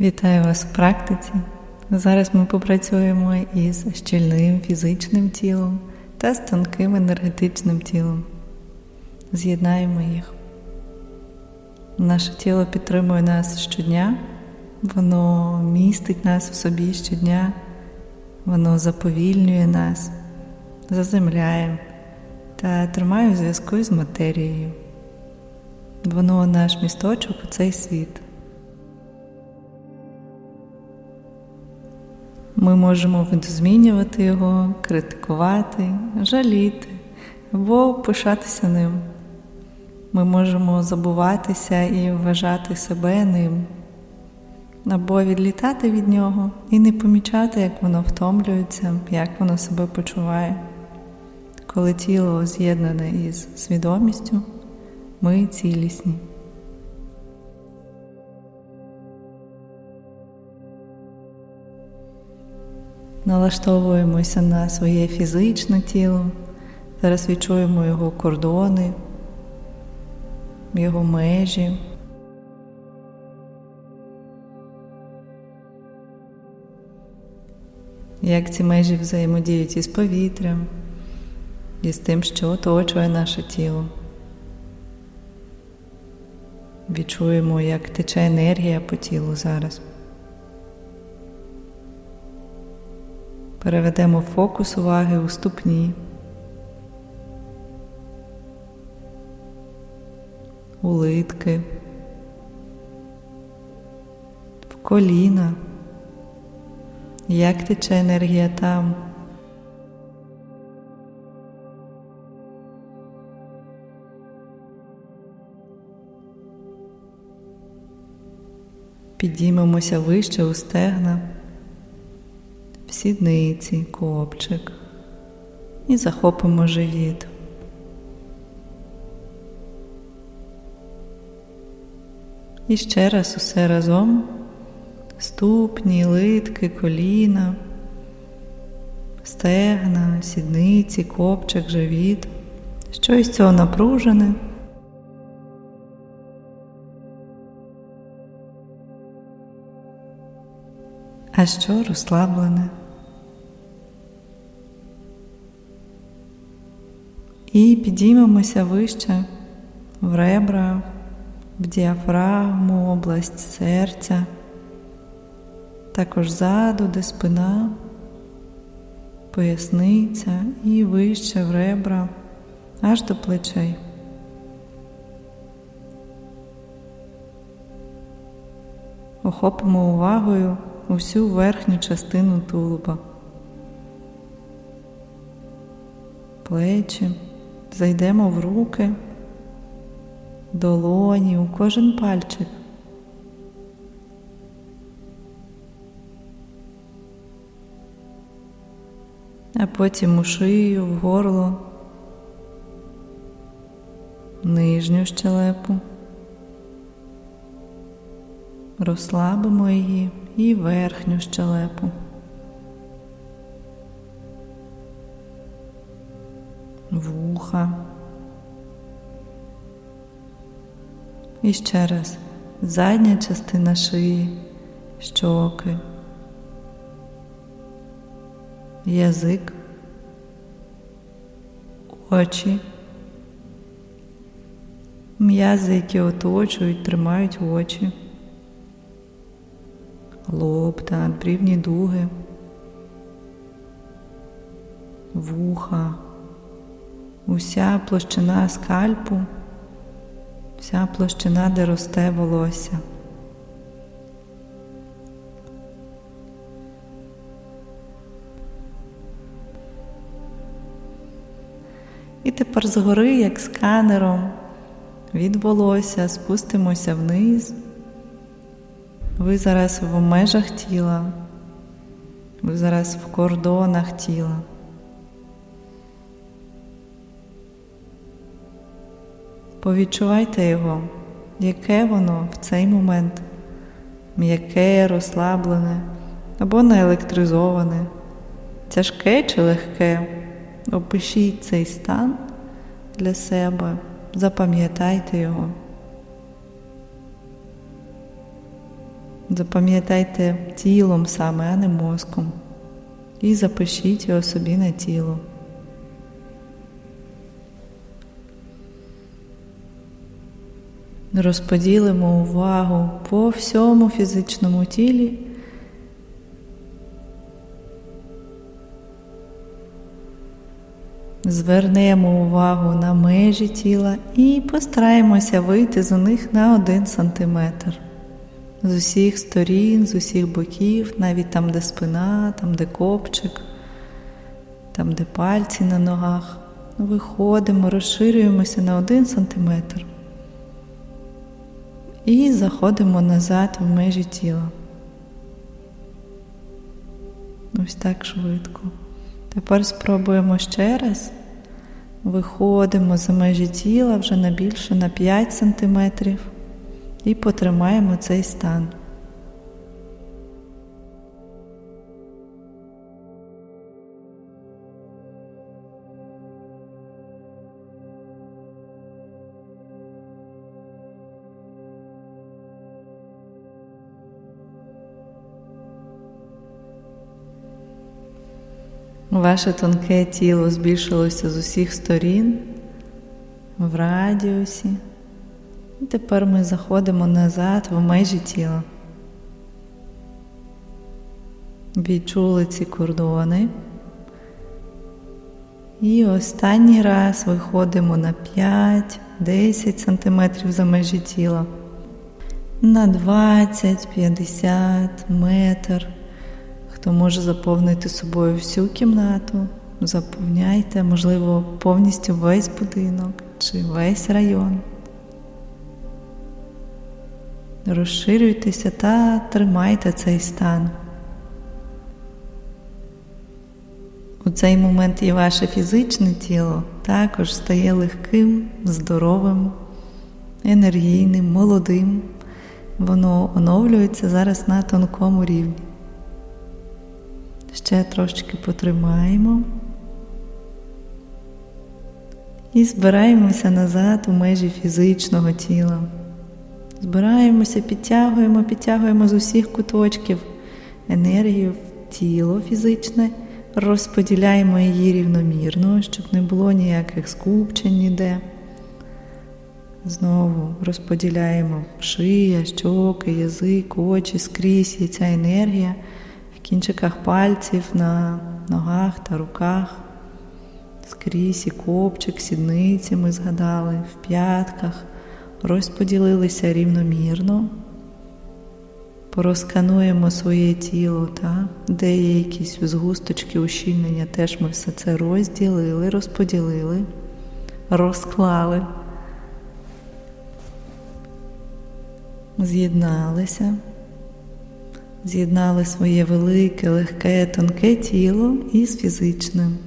Вітаю вас в практиці. Зараз ми попрацюємо із щільним фізичним тілом та з тонким енергетичним тілом. З'єднаємо їх. Наше тіло підтримує нас щодня, воно містить нас в собі щодня, воно заповільнює нас, заземляє та тримає у зв'язку з матерією. Воно наш місточок у цей світ. Ми можемо видозмінювати його, критикувати, жаліти або пишатися ним. Ми можемо забуватися і вважати себе ним, або відлітати від нього і не помічати, як воно втомлюється, як воно себе почуває. Коли тіло з'єднане із свідомістю, ми цілісні. Налаштовуємося на своє фізичне тіло. Зараз відчуємо його кордони, його межі. Як ці межі взаємодіють із повітрям, і з тим, що оточує наше тіло. Відчуємо, як тече енергія по тілу зараз. Переведемо фокус уваги у ступні, у литки, в коліна, як тече енергія там. Підіймемося вище у стегна сідниці, копчик і захопимо живіт. І ще раз усе разом ступні, литки, коліна, стегна, сідниці, копчик, живіт. Що із цього напружене? А що розслаблене? І підіймемося вище в ребра, в діафрагму, область серця, також ззаду, де спина, поясниця і вище в ребра аж до плечей. Охопимо увагою усю верхню частину тулуба. Плечі, зайдемо в руки, долоні, у кожен пальчик. А потім у шию, в горло, нижню щелепу. Розслабимо її і верхню щелепу. Вуха. І ще раз задня частина шиї, щоки, язик, очі, м'язи, які оточують, тримають очі. Лоб та надбрівні дуги, вуха, уся площина скальпу, вся площина, де росте волосся. І тепер згори, як сканером, від волосся спустимося вниз. Ви зараз в межах тіла, ви зараз в кордонах тіла. Повідчувайте його, яке воно в цей момент, м'яке, розслаблене або наелектризоване, тяжке чи легке. Опишіть цей стан для себе, запам'ятайте його. Запам'ятайте тілом саме, а не мозком. І запишіть його собі на тіло. Розподілимо увагу по всьому фізичному тілі. Звернемо увагу на межі тіла і постараємося вийти з них на один сантиметр. З усіх сторін, з усіх боків, навіть там, де спина, там, де копчик, там, де пальці на ногах. Виходимо, розширюємося на один сантиметр. І заходимо назад в межі тіла. Ось так швидко. Тепер спробуємо ще раз. Виходимо за межі тіла вже на більше на 5 см і потримаємо цей стан. Ваше тонке тіло збільшилося з усіх сторін в радіусі. І тепер ми заходимо назад в межі тіла. Відчули ці кордони. І останній раз виходимо на 5-10 см за межі тіла. На 20-50 метр. Хто може заповнити собою всю кімнату, заповняйте, можливо, повністю весь будинок чи весь район. Розширюйтеся та тримайте цей стан. У цей момент і ваше фізичне тіло також стає легким, здоровим, енергійним, молодим. Воно оновлюється зараз на тонкому рівні. Ще трошки потримаємо і збираємося назад у межі фізичного тіла. Збираємося, підтягуємо, підтягуємо з усіх куточків енергію в тіло фізичне, розподіляємо її рівномірно, щоб не було ніяких скупчень ніде. Знову розподіляємо шия, щоки, язик, очі, скрізь і ця енергія кінчиках пальців на ногах та руках. Скрізь і копчик, сідниці ми згадали, в п'ятках розподілилися рівномірно, порозкануємо своє тіло, та? де є якісь згусточки ущільнення, теж ми все це розділили, розподілили, розклали, з'єдналися, з'єднали своє велике, легке, тонке тіло із фізичним.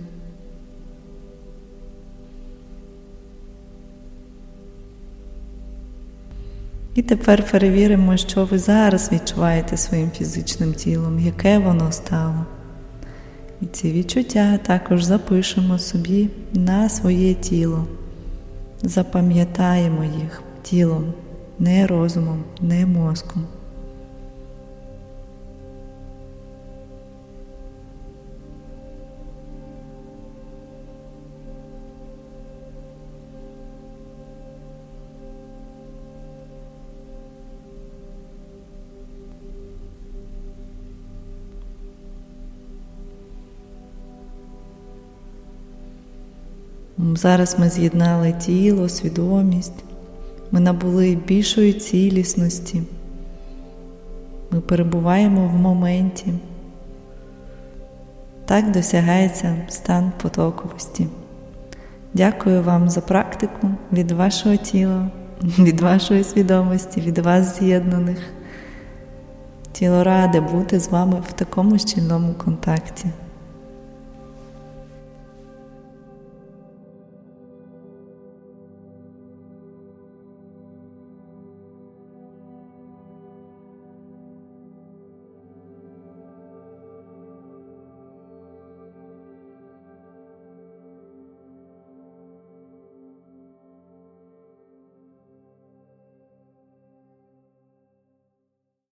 І тепер перевіримо, що ви зараз відчуваєте своїм фізичним тілом, яке воно стало. І ці відчуття також запишемо собі на своє тіло. Запам'ятаємо їх тілом, не розумом, не мозком. Зараз ми з'єднали тіло, свідомість, ми набули більшої цілісності, ми перебуваємо в моменті. Так досягається стан потоковості. Дякую вам за практику від вашого тіла, від вашої свідомості, від вас з'єднаних. Тіло раде бути з вами в такому щільному контакті.